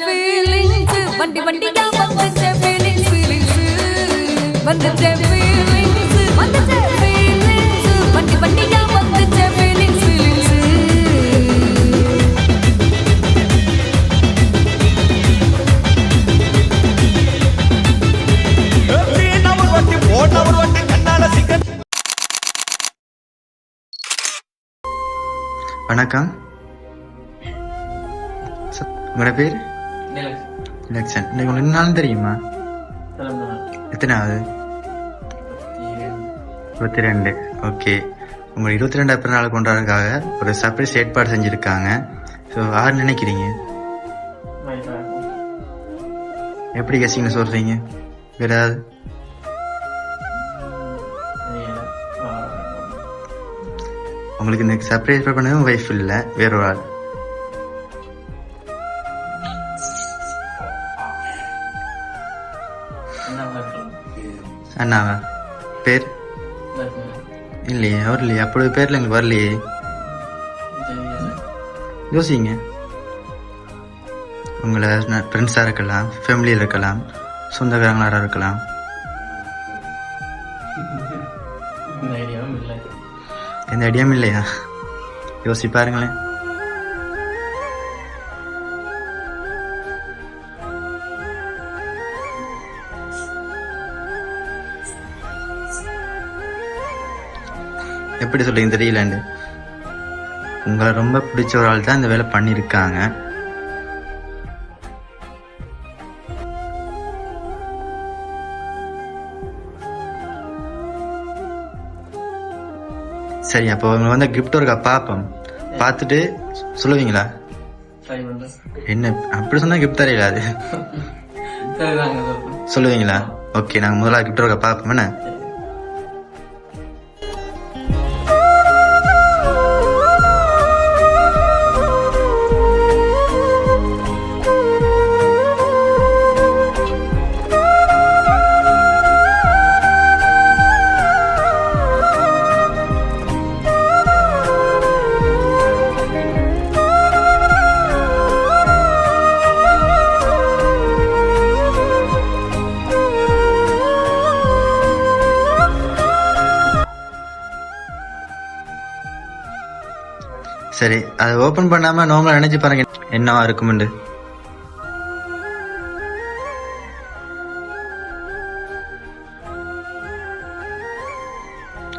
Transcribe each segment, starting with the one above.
Feelings வண்டி வண்டியா வந்துச்சே ஃபீலிங்ஸ் ஃபீலிங்ஸ் வந்துச்சே ஃபீலிங்ஸ் வந்துச்சே ஃபீலிங்ஸ் வண்டி வண்டியா வந்துச்சே ஃபீலிங்ஸ் ஃபீலிங்ஸ் வணக்கம். உங்களோட பேர்? இலக்ஷன் இன்னைக்கு உங்களுக்கு என்ன நாள் தெரியுமா எத்தனாவது இருபத்தி ரெண்டு. ஓகே உங்கள் இருபத்தி ரெண்டாவது பிறநாள் கொண்டாடுறதுக்காக ஒரு சர்ப்ரைஸ் ஏற்பாடு செஞ்சுருக்காங்க. ஸோ யார் நினைக்கிறீங்க? எப்படி கசிங்க சொல்கிறீங்க வேற ஏதாவது உங்களுக்கு இந்த சர்ப்ரைஸ் பண்ணவும் ஒய்ஃப் இல்லை வேற ஒரு ஆள். அண்ணாவா பேர்? இல்லையே அவர் இல்லையே அப்படி பேர்ல எங்களுக்கு வரலையே. யோசிங்க. உங்களை ஃப்ரெண்ட்ஸாக இருக்கலாம் ஃபேமிலியில் இருக்கலாம் சொந்தக்காரங்களாக இருக்கலாம். எந்த ஐடியாவும் இல்லையா? யோசி பாருங்களேன். எப்படி சொல்றீங்க தெரியலண்டு. உங்களை ரொம்ப பிடிச்ச ஒரு ஆள் தான் இந்த வேலை பண்ணியிருக்காங்க. சரி அப்போ உங்களை வந்து கிஃப்ட் இருக்கா? பார்ப்போம். பார்த்துட்டு சொல்லுவீங்களா? என்ன அப்படி சொன்னா கிஃப்ட் தரையில அது? சொல்லுவீங்களா? ஓகே நாங்கள் முதல்ல கிஃப்ட் இருக்கா? பார்ப்போம் என்ன? சரி அதை ஓபன் பண்ணாம நார்மலா நினைச்சு பாருங்க. என்னவா இருக்கும்னு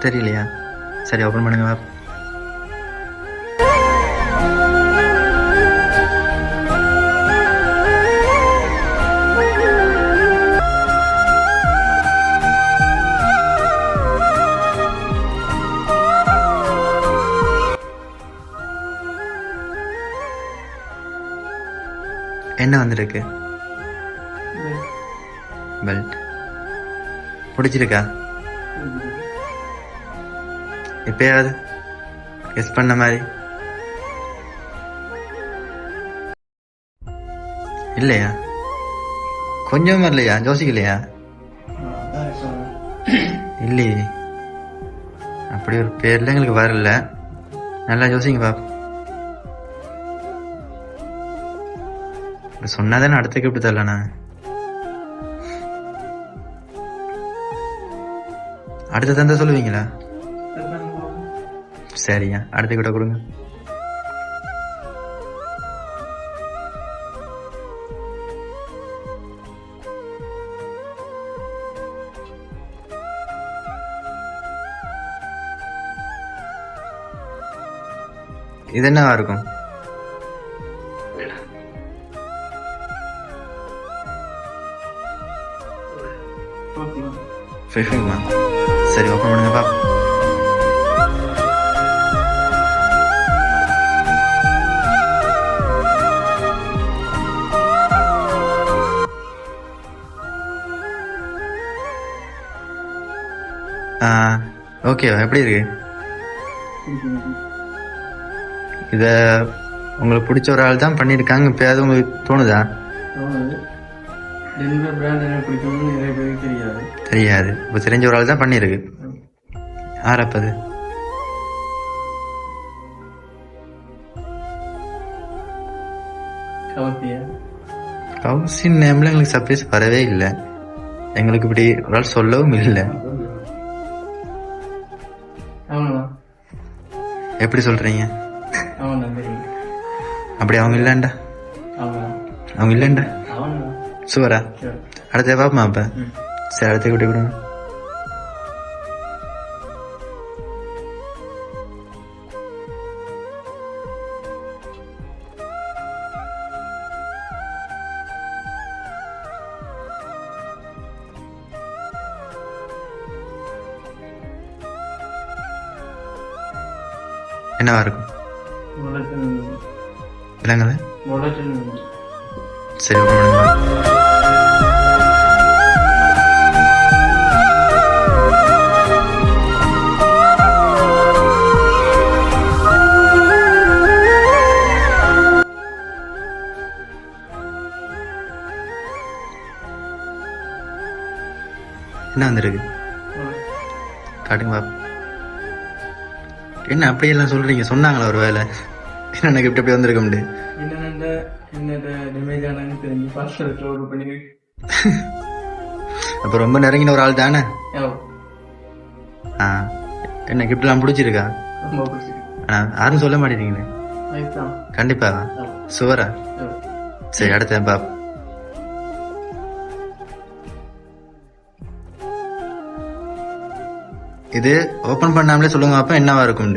தெரியலையா? சரி ஓபன் பண்ணுங்க என்ன வந்திருக்கு? பெல்ட் பிடிச்சிருக்கா? எப்பயாவது கெஸ் பண்ண மாதிரி. இல்லையா? கொஞ்சம் வரலையா? யோசிக்கலையா? இல்லையே. அப்படி ஒரு பேர்ல எங்களுக்கு வரல. நல்லா யோசிங்க பாப்பா சொன்னாதானே அடுத்த கிஃப்ட் தரலண்ணா. அடுத்த தந்தா சொல்லுவீங்களா? சரிங்க அடுத்த கிட்ட கொடுங்க. இது என்னவா இருக்கும்? ஃபைஃபிங்மா சரி ஓப்பன் பண்ணுங்க பாப்பா ஓகேவா எப்படி இருக்கு இதை உங்களுக்கு பிடிச்ச ஒரு ஆள் தான் பண்ணியிருக்காங்க இப்போ அது உங்களுக்கு தோணுதா டென்வர் பிராண்ட் எனக்கு பிடிக்கும்னு நிறைய பேருக்கு தெரியாது. தெரியாது. இப்போ தெரிஞ்ச ஒரு ஆள் தான் பண்ணியிருக்கு. கவர்த்தியா கவுசின் நேம்ல எங்களுக்கு சர்ப்ரைஸ் வரவே இல்லை. எங்களுக்கு இப்படி ஒரு ஆள் சொல்லவும் இல்லை. எப்படி சொல்றீங்க? அப்படி அவங்க இல்லைண்டா. அவங்க இல்லைண்டா? சரி அடுத்த பாப்பமா அப்ப சரி அடுத்த கூட்டி கொடுங்க என்னவா இருக்கும் முலட்டின் சரி என்ன வந்திருக்கு? காட்டுங்க பாப்போம் என்ன அப்படியெல்லாம் சொல்றீங்க? சொன்னாங்களா ஒரு வேலை என்ன எனக்கு இப்படி இப்படி வந்திருக்க முடியும் என்னென்ன என்னோட டேமேஜ் ஆனான்னு தெரிஞ்சு பாஸ்வேர்ட் ஓடு பண்ணி அப்ப ரொம்ப நெருங்கின ஒரு ஆள் தானே? ஆ என்ன கிஃப்ட்லாம் பிடிச்சிருக்கா? ரொம்ப பிடிச்சிருக்கு. யாரும் சொல்ல மாட்டேங்கிறீங்களே? கண்டிப்பா. சுவரா? சரி அடுத்த பாப். இது ஓபன் பண்ணாமலே சொல்லுங்க அப்ப என்னவா இருக்கும்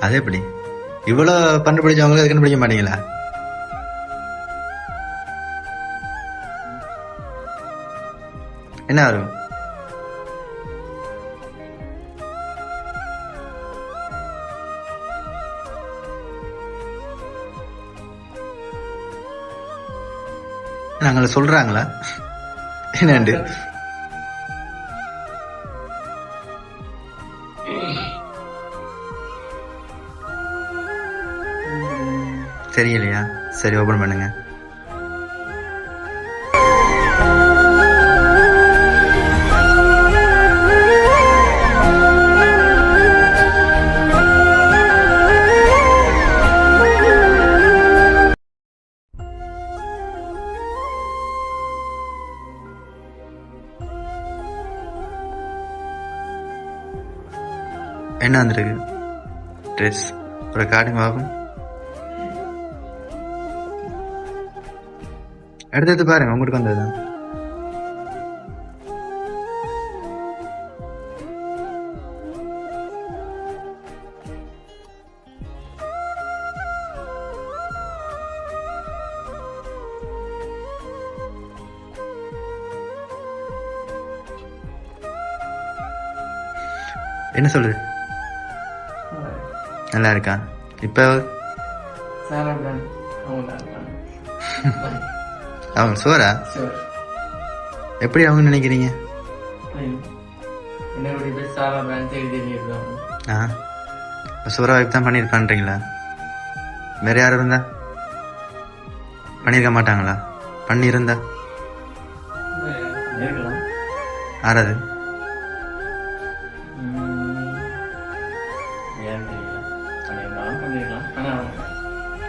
அது எப்படி? இவ்வளவு கண்டுபிடிச்சவங்க அது பிடிக்க மாட்டீங்களா? என்ன வரும்? நாங்கள சொல்றாங்களா? என்னண்டு? தெரியலையா? சரி ஓபன் பண்ணுங்க. என்ன வந்திருக்கு. ட்ரெஸ் ஒரு கார்டுங்க பாப்போம் எடுத்து பாருங்க உங்களுக்கு வந்தது என்ன சொல்றது? நல்லா இருக்கா இப்போ? சாரா அவங்க சோரா சரி எப்படி அவங்க நினைக்கிறீங்க? சாரா ஆ. சூறா வைப் தான் பண்ணியிருக்கான்றீங்களா? வேற யாரும் இருந்தா? பண்ணியிருக்க மாட்டாங்களா? பண்ணியிருந்தா? ஆறாது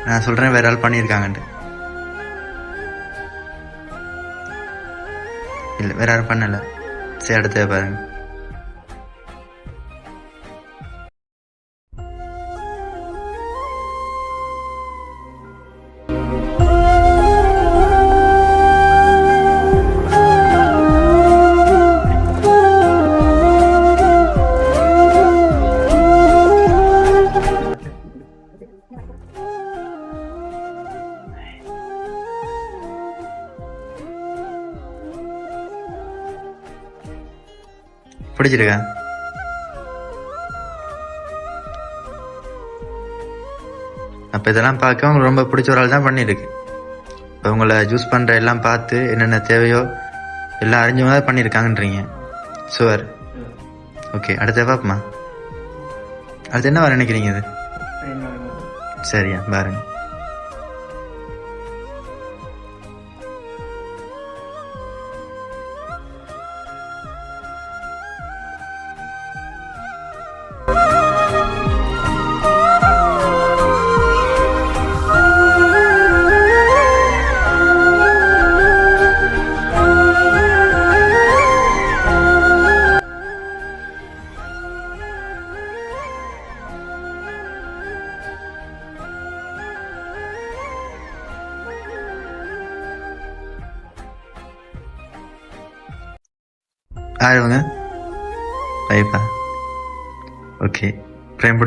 நான் சொல்கிறேன் வேற ஆள் பண்ணியிருக்காங்கன்ட்டு. இல்லை வேற யாரும் பண்ணலை. சரி அடுத்த பாருங்கள் பிடிச்சிருக்கா அப்போ இதெல்லாம் பார்க்க உங்களுக்கு ரொம்ப பிடிச்ச ஒரு ஆள் தான் பண்ணியிருக்கு. இப்போ உங்களை ஜூஸ் பண்ணுற எல்லாம் பார்த்து என்னென்ன தேவையோ எல்லாம் அறிஞ்சவங்க தான் பண்ணியிருக்காங்கன்றீங்க. சுவர் ஓகே அடுத்த பார்ப்போமா? அடுத்து என்ன வர நினைக்கிறீங்க இது? சரியா பாருங்க.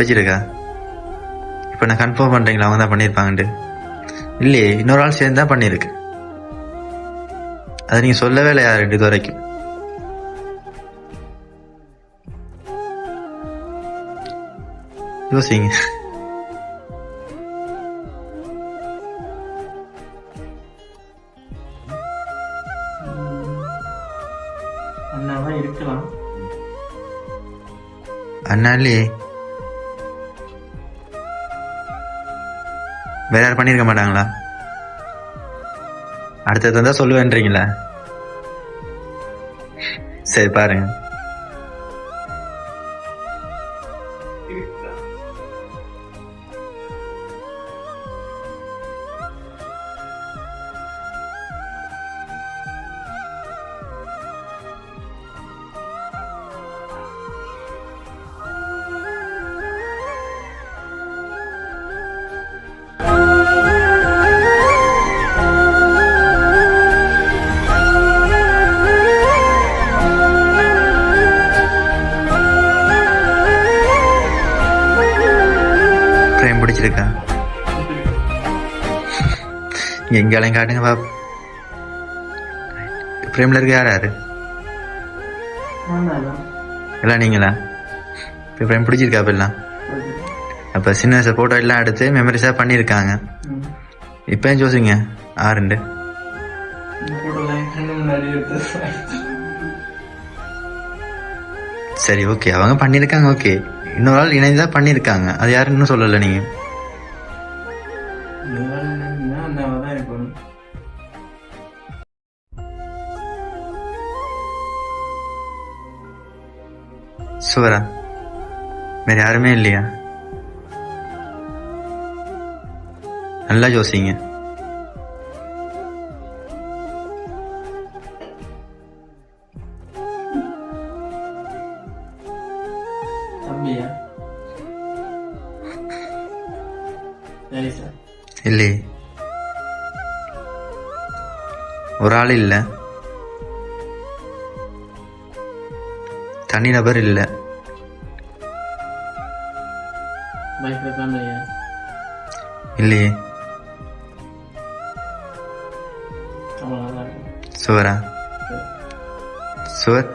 பிடிச்சிருக்கா? இப்போ நான் கன்ஃபார்ம் பண்ணுறீங்களா அவங்க தான் பண்ணியிருப்பாங்கன்ட்டு இல்லையே இன்னொரு ஆள் சேர்ந்து தான் பண்ணியிருக்கு அதை நீங்கள் சொல்லவே இல்லை யார் இது வரைக்கும் யோசிங்க. அண்ணாவா இருக்கலாம். அண்ணா வேற யாரும் பண்ணியிருக்க மாட்டாங்களா? அடுத்தது தான் சொல்லுவேன்றீங்களா? சரி பாருங்க. பிரேம் பிடிச்சிருக்கா? இங்க எங்கேயும் காட்டுங்க பாப். பிரேம்ல இருக்க யார் யாரு? எல்லாம் நீங்களா? இப்போ பிரேம் பிடிச்சிருக்கா அப்பெல்லாம் அப்போ சின்ன வயசு ஃபோட்டோ எல்லாம் எடுத்து மெமரிஸாக பண்ணியிருக்காங்க. இப்போ ஜோசிங்க? ஆறுண்டு சரி ஓகே அவங்க பண்ணியிருக்காங்க ஓகே இன்னொரு ஆள் இணைந்து தான் பண்ணியிருக்காங்க. அது யாருன்னு இன்னும் சொல்லலை நீங்கள் சுவரா வேறு யாருமே இல்லையா? நல்லா யோசிங்க இல்லையே. ஒரு ஆள் இல்லை. தனி நபர் இல்லை. இல்லையே. சுவரா? சுவர்?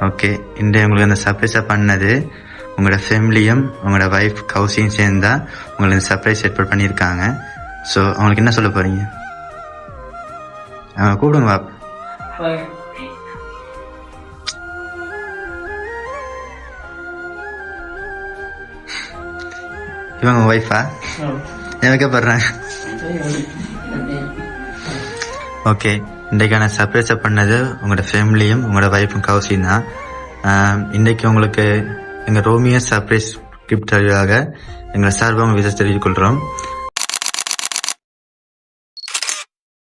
ஓகே இன்றைய உங்களுக்கு அந்த சர்ப்ரைஸாக பண்ணது உங்களோட ஃபேமிலியும் உங்களோட ஒய்ஃப் கௌசியும் சேர்ந்து உங்களுக்கு சர்ப்ரைஸ் ஏற்பாடு பண்ணியிருக்காங்க. ஸோ அவங்களுக்கு என்ன சொல்ல போகிறீங்க கூப்பிடுங்க பாப். இவங்க ஒய்ஃபா வைக்கப்படுறாங்க ஓகே இன்றைக்கான சர்ப்ரைஸை பண்ணது உங்களோட ஃபேமிலியும் உங்களோட ஒய்ஃபும் கௌசியும் தான் இன்றைக்கு உங்களுக்கு எங்கள் ரோமியோ சர்ப்ரைஸ் கிஃப்ட் வழியாக எங்களை சார்பாக விதை விதத்தை தெரிவித்துக் கொள்கிறோம்.